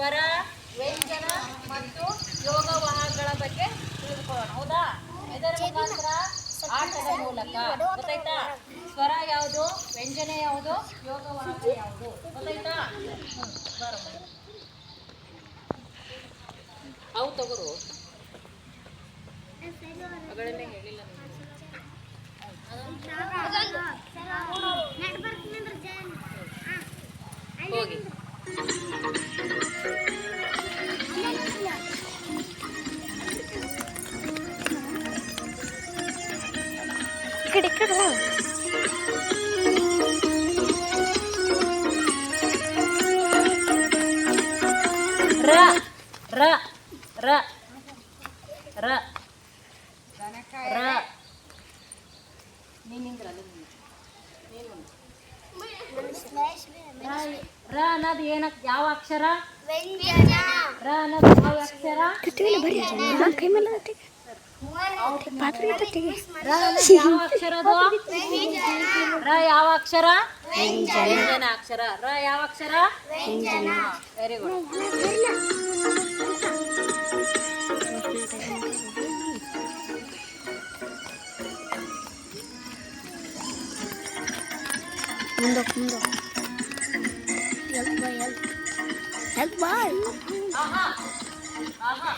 ಸ್ವರ ವ್ಯಂಜನ ಮತ್ತು ಯೋಗವಾಹಗಳ ಬಗ್ಗೆ ತಿಳಿದುಕೊಳ್ಳೋಣ. ಹೌದಾ? ಇದರ ಮುಖಾಂತರ ಆಟದ ಮೂಲಕ. ಗೊತ್ತಾಯ್ತಾ? ಸ್ವರ ಯಾವುದು ವ್ಯಂಜನ ಯಾವುದು ಯೋಗವಾಹಕ ಯಾವುದು? ಗೊತ್ತಾಯ್ತಾ. ಅವು ತಗೋರು. ಅಗಳೆಲ್ಲ ಹೇಳಿಲ್ಲ ಹೋಗಿ. ಕಡೆ ಈ ಕಡೆ. ರ ರ ರ ರ ರ. ರ ಅನ್ನೋದು ಏನಕ್ ಯಾವ ಅಕ್ಷರ? ರ ಅನ್ನೋದು ಯಾವ ಅಕ್ಷರ? ಕೈ ಮೇಲೆ ರ ಅನ್ನೋದು ಯಾವ ಅಕ್ಷರ ಅದು ರ ಯಾವ ಅಕ್ಷರ ವ್ಯಂಜನ ಅಕ್ಷರ ರ ಯಾವ ಅಕ್ಷರ ವೆರಿ ಗುಡ್ ಮುಂದೆ ಮುಂದೆ ಎಲ್ಪ್ ಬಾ ಎಲ್ಪ್ ಎಲ್ಪ್ ಬಾ ಆಹಾ ಆಹಾ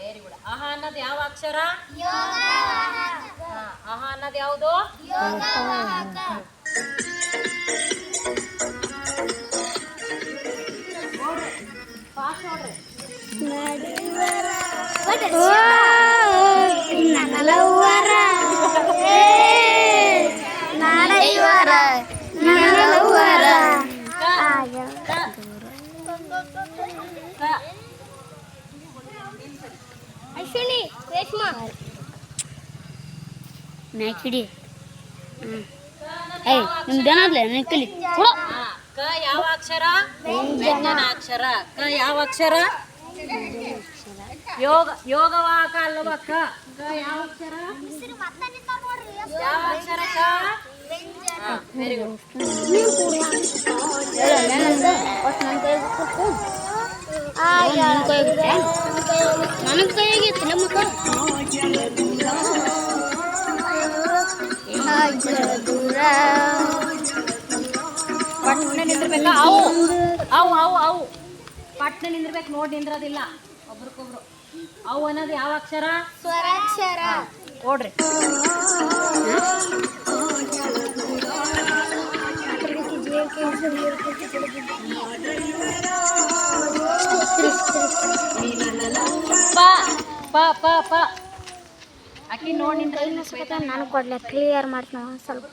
ವೆರಿ ಗುಡ್ ಅಹ ಅನ್ನೋದು ಯಾವ ಅಕ್ಷರ? ಅಹ ಆಹಾ ಅನ್ನೋದು ಯಾವುದು? ಫಾಸ್ಟ್ ನೋಡ್ರಿ ನನ್ನಲವ್ವರ ನಾಡೈವರ ನನ್ನಲವ್ವರ ಕ, ಕ, ಕ. ಅಶ್ವಿನಿ ಹ್ಮ್. ಹ್ಞೂ ಏಯ್ ನಿಮ್ದೇನಾದ್ಲೆ ಕಲಿ. ಕೊಡು. ಕ ಯಾವ ಅಕ್ಷರ? ವ್ಯಂಜನ ಅಕ್ಷರ. ಕ ಯಾವ ಅಕ್ಷರ? ಯೋಗ ಯೋಗವಾಕ ಅಲ್ವಾ ಕ? ಕ ಯಾವ ಅಕ್ಷರ? ಯಾವ ಅಕ್ಷರ ಕ? ವೆರಿ ಗುಡ್ ನನ್ನ ಕೈಯಾಗಿತ್ತು ಮಕ್ಕ ಪಟ್ನೆ ನಿಂದಿರ್ಬೇಕಾ? ಅವು ಅವು ಅವು ಅವು. ಪಟ್ನೆ ನಿಂದಿರ್ಬೇಕು ನೋಡಿ ನಿಂದ್ರದಿಲ್ಲ. ಒಬ್ರಿಗೊಬ್ರು ಅವು ಅನ್ನೋದು ಯಾವ ಅಕ್ಷರ? ಸ್ವರಾಕ್ಷರ ನೋಡ್ರಿ ಪ ಪ ಪ ಪ. ನೋಡಿ ನಾನು ಕೊಡ್ಲೆ ಕ್ಲಿಯರ್ ಮಾಡ್ತೀನಿ ಸ್ವಲ್ಪ.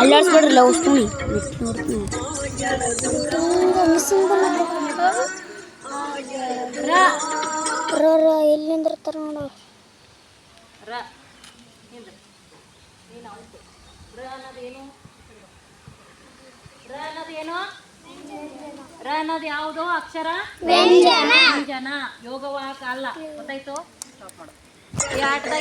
ಅಲ್ಲಾಡ್ಸ್ಬೇಡ್ರಿ ಲವ್ ಸ್ಟೋನಿ ನೋಡ್ತೀನಿ. ರ. ಎಲ್ಲಿ ನಿಂದಿರ್ತಾರ ನೋಡು. ರ. ನಿಂದ್ರ. ನೀನು ಔಟು ರ ಅನ್ನೋದು ಏನು? ರ ಅನ್ನೋದು ಏನು? ರ ಅನ್ನೋದು ಯಾವುದು? ಅಕ್ಷರ? ವ್ಯಂಜನ. ಯೋಗವಾಹಕ ಅಲ್ಲ. ಗೊತ್ತಾಯ್ತು? ಸ್ಟಾಪ್ ಮಾಡು. ಈ ಆಟದಾಗ